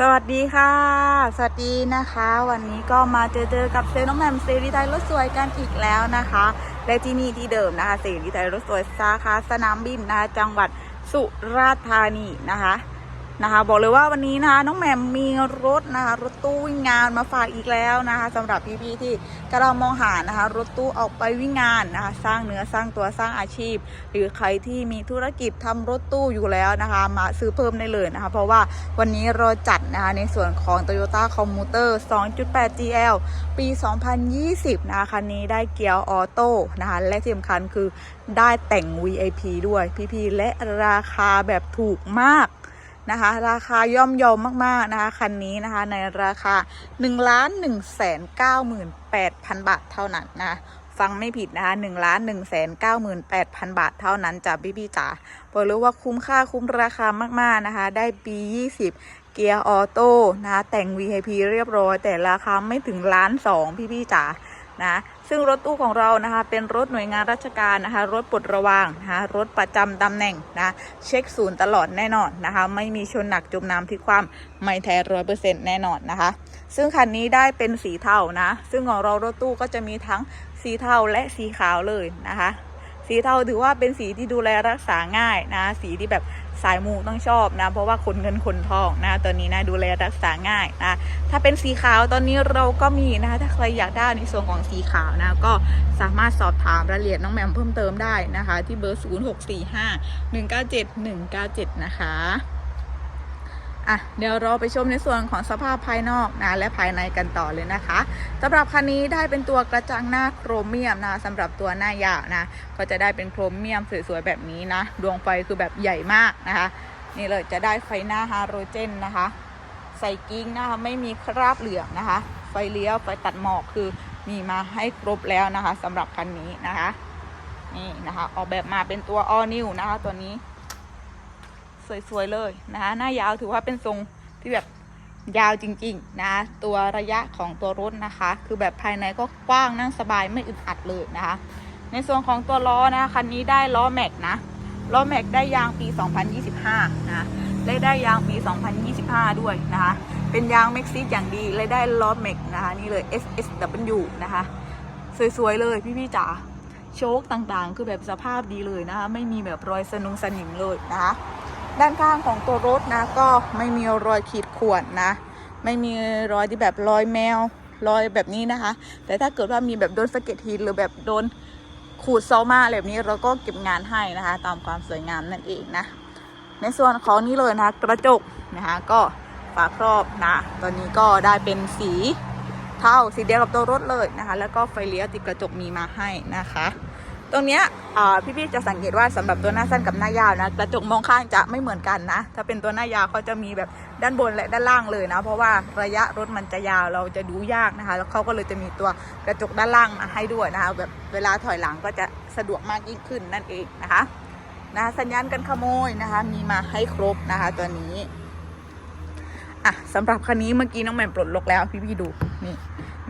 สวัสดีค่ะ สวัสดีนะคะ วันนี้ก็มาเจอเจอกับเซลล์น้องแหมมเซรีไทยรถสวยกันอีกแล้วนะคะ และที่นี่ที่เดิมนะคะเซรีไทยรถสวยสาขาสนามบินนะคะจังหวัดสุราษฎร์ธานีนะคะ นะคะ บอกเลยว่าวันนี้นะคะน้องแหม่มมีรถนะคะ รถตู้วิ่งงานมาฝากอีกแล้วนะคะสำหรับพี่ๆที่กำลังมองหานะคะ รถตู้ออกไปวิ่งงานนะคะ สร้างเนื้อสร้างตัวสร้างอาชีพ หรือใครที่มีธุรกิจทำรถตู้อยู่แล้วนะคะ มาซื้อเพิ่มได้เลยนะคะ เพราะว่าวันนี้เราจัดนะคะในส่วนของ Toyota Commuter 2.8 GL ปี 2020 นะคะคันนี้ได้เกียร์ออโต้นะคะและที่สำคัญคือได้แต่ง VIP ด้วยพี่ๆและราคาแบบถูกมาก นะคะ ราคาย่อมเยอมมากๆนะคะคันนี้นะคะในราคา1ล้าน1แสน98,000 บาทเท่านั้นนะฟังไม่ผิดนะคะ1ล้าน1แสน98,000บาทเท่านั้นจ้ะพี่พี่ๆจ๋าบอกเลยว่าคุ้มค่าคุ้มราคามากๆนะคะ ได้ปี20เกียร์ออโต้นะแต่ง VIP เรียบร้อย แต่ราคาไม่ถึงล้านสองพี่พี่ๆจ๋า นะซึ่งรถตู้ของเรานะคะเป็นรถหน่วยงานราชการนะคะรถปลดระวางนะคะรถประจำตำแหน่งนะเช็คศูนย์ตลอดแน่นอนนะคะไม่มีชนหนักจมน้ำที่ความไม่แท้ร้อยเปอร์เซ็นต์แน่นอนนะคะซึ่งคันนี้ได้เป็นสีเทานะ ซึ่งของเรารถตู้ก็จะมีทั้งสีเทาและสีขาวเลยนะคะ สีเทาถือว่าเป็นสีที่ดูแลรักษาง่ายนะ สีที่แบบ สายมูต้องชอบนะ เพราะว่าคนเงินคนทองนะ ตอนนี้นะดูแลรักษาง่ายนะ ถ้าเป็นสีขาวตอนนี้เราก็มีนะคะถ้าใครอยากได้ในส่วนของสีขาวนะ ก็สามารถสอบถามรายละเอียดน้องแหมมเพิ่มเติมได้นะคะ ที่เบอร์ 0 6 4 5 1 9 7 1 9 7 นะคะ อะเดี๋ยวเราไปชมในส่วนของสภาพภายนอกนะและภายในกันต่อเลยนะคะสำหรับคันนี้ได้เป็นตัวกระจังหน้าโครเมียมนะสำหรับตัวหน้ายาวนะ ก็จะได้เป็นโครเมียมสวยๆแบบนี้นะ ดวงไฟคือแบบใหญ่มากนะคะ นี่เลยจะได้ไฟหน้าฮาโรเจนนะคะ ใส่กิ้งนะคะไม่มีคราบเหลืองนะคะ ไฟเลี้ยวไฟตัดหมอกคือมีมาให้ครบแล้วนะคะสำหรับคันนี้นะคะ นี่นะคะ ออกแบบมาเป็นตัว all new นะคะตัวนี้ สวยๆเลยนะคะหน้ายาวถือว่าเป็นทรงที่แบบยาวจริงๆนะตัวระยะของตัวรถนะคะ คือแบบภายในก็กว้างนั่งสบายไม่อึดอัดเลยนะคะ ในส่วนของตัวล้อนะคะคันนี้ได้ล้อแม็กนะล้อแม็กได้ยางปี 2025 นะและได้ยางปี 2025 ด้วยนะคะ เป็นยางเม็กซิสอย่างดีและได้ล้อแม็กนะคะนี่เลย SSW นะคะ สวยๆเลยพี่ๆจ๋าโชคต่างๆ คือแบบสภาพดีเลยนะคะ ไม่มีแบบรอยสนุงสนิมเลยนะคะ ด้านข้างของตัวรถนะ ก็ไม่มีรอยขีดข่วนนะ ไม่มีรอยที่แบบรอยแมวรอยแบบนี้นะคะ แต่ถ้าเกิดว่ามีแบบโดนสะเก็ดหินหรือแบบโดนขูดเซามาอะไรแบบนี้เราก็เก็บงานให้นะคะ ตามความสวยงามนั่นเองนะ ในส่วนของนี้เลยนะคะกระจกนะคะก็ฝาครอบนะ ตอนนี้ก็ได้เป็นสีเทาสีเดียวกับตัวรถเลยนะคะ แล้วก็ไฟเลี้ยวติดกระจกมีมาให้นะคะ ตรงเนี้ยพี่ๆจะสังเกตว่าสำหรับตัวหน้าสั้นกับหน้ายาวนะกระจกมองข้างจะไม่เหมือนกันนะ ถ้าเป็นตัวหน้ายาวเขาจะมีแบบด้านบนและด้านล่างเลยนะ เพราะว่าระยะรถมันจะยาวเราจะดูยากนะคะ แล้วเขาก็เลยจะมีตัวกระจกด้านล่างมาให้ด้วยนะคะแบบเวลาถอยหลังก็จะสะดวกมากยิ่งขึ้นนั่นเองนะคะนะคะสัญญาณกันขโมยนะคะ มีมาให้ครบนะคะตัวนี้อะสำหรับคันนี้เมื่อกี้น้องแหม่มปลดล็อกแล้วพี่ๆดู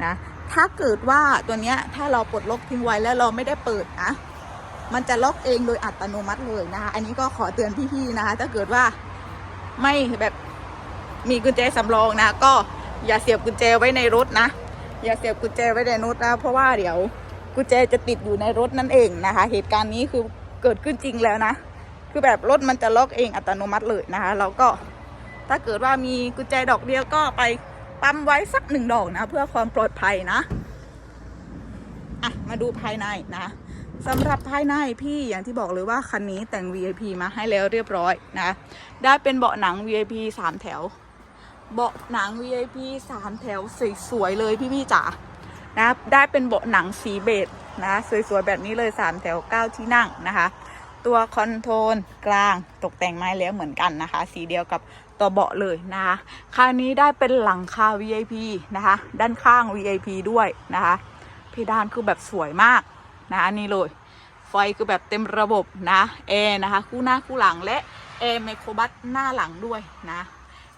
นะถ้าเกิดว่าตัวเนี้ยถ้าเราปลดล็อกทิ้งไว้แล้วเราไม่ได้เปิดนะมันจะล็อกเองโดยอัตโนมัติเลยนะคะอันนี้ก็ขอเตือนพี่ๆนะคะถ้าเกิดว่าไม่แบบมีกุญแจสำรองนะ ก็อย่าเสียบกุญแจไว้ในรถนะ อย่าเสียบกุญแจไว้ในรถนะเพราะว่าเดี๋ยวกุญแจจะติดอยู่ในรถนั่นเองนะคะ เหตุการณ์นี้คือเกิดขึ้นจริงแล้วนะ คือแบบรถมันจะล็อกเองอัตโนมัติเลยนะคะเราก็ถ้าเกิดว่ามีกุญแจดอกเดียวก็ไป ปั๊มไว้สักหนึ่งดอกนะ เพื่อความปลอดภัยนะอะมาดูภายในนะสำหรับภายในพี่อย่างที่บอกเลยว่าคันนี้แต่ง VIP มาให้แล้วเรียบร้อยนะ ได้เป็นเบาะหนัง VIP สามแถว เบาะหนัง VIP สามแถวสวยๆเลยพี่ๆจ๋านะได้เป็นเบาะหนังสีเบจนะสวยๆแบบนี้เลย 3 แถว 9 ที่นั่งนะคะ ตัวคอนโทรลกลางตกแต่งไม้แล้วเหมือนกันนะคะ สีเดียวกับ ตัวเบาะเลยนะคะคันนี้ได้เป็นหลังคา VIP นะคะ ด้านข้าง VIP ด้วยนะคะเพดานคือแบบสวยมากนะคะนี่เลย ไฟคือแบบเต็มระบบนะแอร์นะคะ คู่หน้าคู่หลังและแอร์ไมโครบัสหน้าหลังด้วยนะ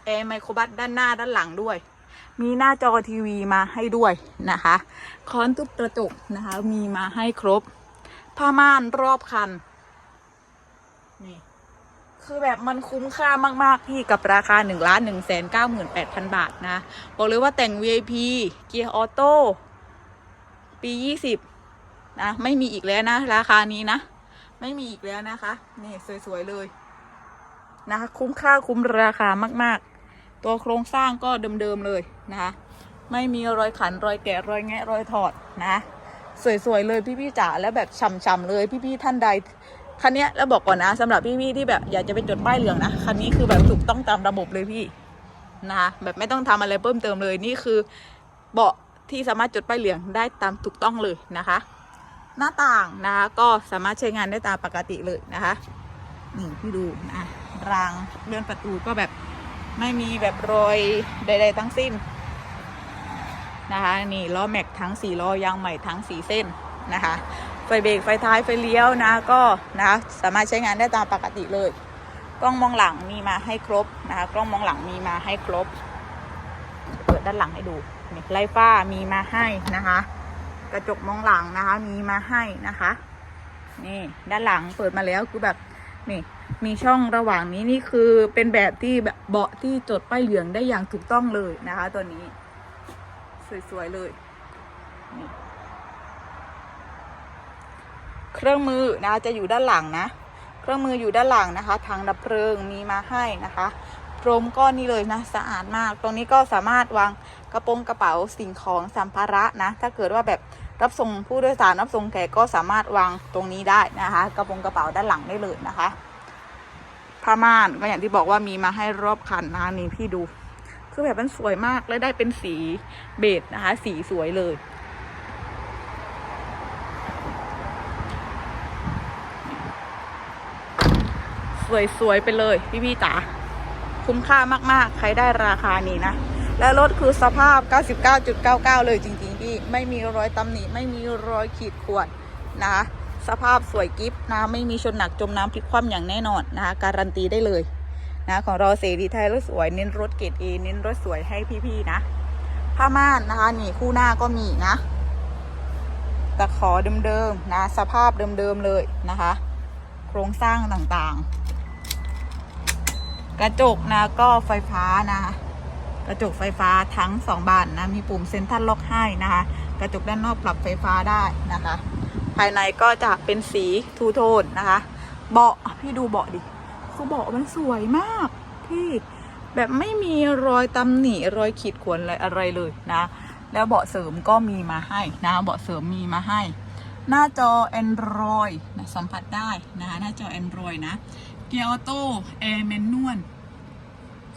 แอร์ไมโครบัสด้านหน้าด้านหลังด้วย มีหน้าจอทีวีมาให้ด้วยนะคะคอนทุบกระจกนะคะ มีมาให้ครบผ้าม่านรอบคันนี่ คือแบบมันคุ้มค่ามาก ๆ พี่กับราคา1นึ่งล้านหนึ่งแสนเก้าหมื่นแปดพันบาทนะ บอกเลยว่าแต่ง VIP เกียร์ออโต้ปียี่สิบนะ ไม่มีอีกแล้วนะ ราคานี้นะ ไม่มีอีกแล้วนะคะ นี่ สวย ๆ เลยนะคะ คุ้มค่าคุ้มราคามาก ๆ ตัวโครงสร้างก็เดิม ๆ เลยนะคะ ไม่มีรอยขันรอยแกะรอยแงะรอยถอดนะ สวย ๆ เลยพี่ ๆจ๋าแล้วแบบฉ่ำๆเลยพี่ ๆ ท่านใด คันนี้แล้วบอกก่อนนะสำหรับพี่ๆที่แบบอยากจะไปจดป้ายเหลืองนะคันนี้คือแบบถูกต้องตามระบบเลยพี่นะคะแบบไม่ต้องทำอะไรเพิ่มเติมเลยนี่คือเบาะที่สามารถจดป้ายเหลืองได้ตามถูกต้องเลยนะคะ หน้าต่างนะคะก็สามารถใช้งานได้ตามปกติเลยนะคะนี่พี่ดูนะรางเลื่อนประตูก็แบบไม่มีแบบรอยใด ๆ ทั้งสิ้นนะคะนี่ล้อแม็กทั้งสี่ล้อยางใหม่ทั้งสี่เส้นนะคะ ไฟเบรกไฟท้ายไฟเลี้ยวนะก็นะสามารถใช้งานได้ตามปกติเลย กล้องมองหลังมีมาให้ครบนะคะกล้องมองหลังมีมาให้ครบ เปิดด้านหลังให้ดูนี่ไลฟ้ามีมาให้นะคะ กระจกมองหลังนะคะมีมาให้นะคะ นี่ด้านหลังเปิดมาแล้วคือแบบนี่มีช่องระหว่างนี้นี่คือเป็นแบบที่แบบเบาะที่จดป้ายเหลืองได้อย่างถูกต้องเลยนะคะ ตัวนี้ สวยๆเลยนี่ เครื่องมือนะจะอยู่ด้านหลังนะ เครื่องมืออยู่ด้านหลังนะคะทางดับเพลิงมีมาให้นะคะพรมก้อนนี้เลยนะสะอาดมาก ตรงนี้ก็สามารถวางกระโปรงกระเป๋าสิ่งของสัมภาระนะ ถ้าเกิดว่าแบบรับส่งผู้โดยสารรับส่งแขกก็สามารถวางตรงนี้ได้นะคะ กระโปรงกระเป๋าด้านหลังได้เลยนะคะผ้าม่านก็อย่างที่บอกว่ามีมาให้รอบคันนะนี่พี่ดู คือแบบมันสวยมากและได้เป็นสีเบจนะคะ สีสวยเลย สวยๆไปเลยพี่ๆจ๋าคุ้มค่ามากๆ ใครได้ราคานี้นะ และรถคือสภาพ 99.99 เลยจริงๆพี่ไม่มีรอยตำหนิไม่มีรอยขีดข่วนนะคะสภาพสวยกิฟต์นะไม่มีชนหนักจมน้ำพลิกคว่ำอย่างแน่นอนนะคะการันตีได้เลยนะของเราเสรีไทยรถสวยเน้นรถเกรดเอเน้นรถสวยให้พี่ๆนะผ้าม่านนะคะนี่คู่หน้าก็มีนะตะขอเดิมๆนะ สภาพเดิมๆเลยนะคะ รงสร้างต่างๆ กระจกนะก็ไฟฟ้านะคะกระจกไฟฟ้าทั้งสองบานนะ มีปุ่มเซ็นทรัลล็อกให้นะคะ กระจกด้านนอกปรับไฟฟ้าได้นะคะ ภายในก็จะเป็นสีทูโทนนะคะ เบาะพี่ดูเบาะดิ คือเบาะมันสวยมากพี่แบบไม่มีรอยตำหนิรอยขีดข่วนอะไรอะไรเลยนะ แล้วเบาะเสริมก็มีมาให้นะ เบาะเสริมมีมาให้ หน้าจอ Android นะสัมผัสได้นะคะหน้าจอ Android นะ เกียร์ออโต้แอร์แมนนวล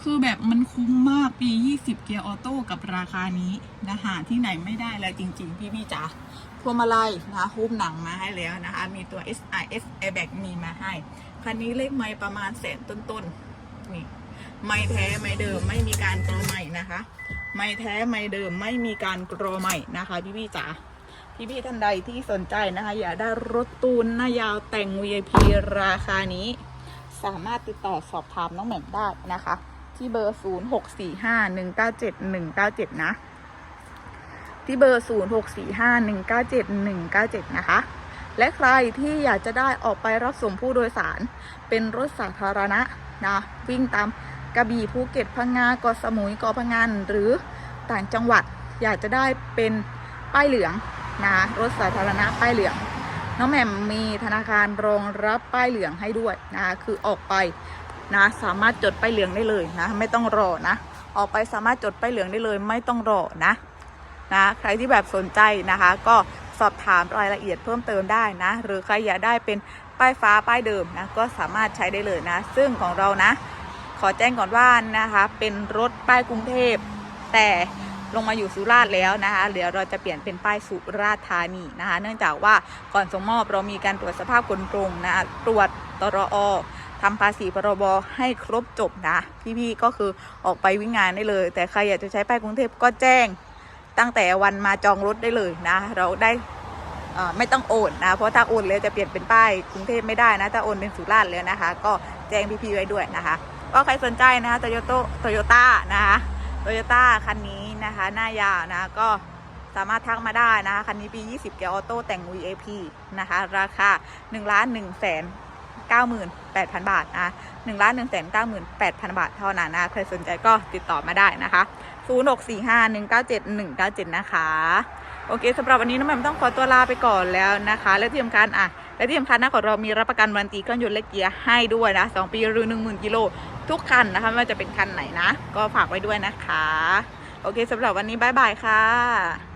คือแบบมันคุ้มมากปี 20 เกียร์ออโต้กับราคานี้นะหาที่ไหนไม่ได้แล้วจริง ๆ พี่ๆจ๋าพวงมาลัยนะคะหุ้มหนังมาให้แล้วนะคะ มีตัว SIS airbag มีมาให้ คันนี้เลขไม่ประมาณแสนต้นๆนี่ไม่แท้ไม่เดิมไม่มีการกรอใหม่นะคะ ไม่แท้ไม่เดิมไม่มีการกรอใหม่นะคะ พี่ๆจ๋า พี่ๆท่านใดที่สนใจนะคะ อยากได้รถตูนหน้ายาวแต่ง VIP ราคานี้ สามารถติดต่อสอบถามน้องแหม่มได้นะคะ ที่เบอร์ 0645197197 นะ ที่เบอร์ 0645197197 นะคะ และใครที่อยากจะได้ออกไปรับส่งผู้โดยสาร เป็นรถสาธารณะนะวิ่งตามกระบี่ภูเก็ตพังงาเกาะสมุยเกาะพังงานหรือต่างจังหวัดอยากจะได้เป็นป้ายเหลือง นะรถสาธารณะป้ายเหลืองน้องแหม่มมีธนาคารรองรับป้ายเหลืองให้ด้วยนะคะคือออกไปนะสามารถจดป้ายเหลืองได้เลยนะไม่ต้องรอนะ ออกไปสามารถจดป้ายเหลืองได้เลย ไม่ต้องรอนะนะใครที่แบบสนใจนะคะ ก็สอบถามรายละเอียดเพิ่มเติมได้นะ หรือใครอยากได้เป็นป้ายฟ้าป้ายเดิมนะก็สามารถใช้ได้เลยนะ ซึ่งของเรานะ ขอแจ้งก่อนว่านะคะ เป็นรถป้ายกรุงเทพแต่ ลงมาอยู่สุราษฎร์แล้วนะคะเดี๋ยวเราจะเปลี่ยนเป็นป้ายสุราษฎร์ธานีนะคะ เนื่องจากว่าก่อนส่งมอบเรามีการตรวจสภาพคนตรงนะะตรวจตรอทำภาษีพรบให้ครบจบนะ พี่ๆก็คือออกไปวิ่งงานได้เลย แต่ใครอยากจะใช้ป้ายกรุงเทพก็แจ้ง ตั้งแต่วันมาจองรถได้เลยนะ เราได้ไม่ต้องโอนนะ เพราะถ้าโอนแล้วจะเปลี่ยนเป็นป้ายกรุงเทพไม่ได้นะ ถ้าโอนเป็นสุราษฎร์แล้วนะคะ ก็แจ้งพี่ๆไว้ด้วยนะคะ ก็ใครสนใจนะคะโตโยโตโตโยต้านะคะโตโยต้าคันนี้ นะคะ หน้ายาวนะก็สามารถทักมาได้นะคะคันนี้ปี 20เกียร์ออโต้แต่ง VIP นะคะ ราคา1ล้าน1แสน98,000 บาทนะ1ล้าน1 9 8 0 0 0 บาทเท่านั้นนะ ใครสนใจก็ติดต่อมาได้นะคะ 0645197197 นะคะ โอเคสำหรับวันนี้น้องแมมต้องขอตัวลาไปก่อนแล้วนะคะ และที่สำคัญอะและที่สำคัญนะของเรามีรับประกันวันตีเครื่องยนต์และเกียร์ให้ด้วยนะ 2 ปีหรือ 10,000กิโลทุกคันนะคะไม่ว่าจะเป็นคันไหนนะ ก็ฝากไว้ด้วยนะคะ โอเคสำหรับวันนี้บ๊ายบายค่ะ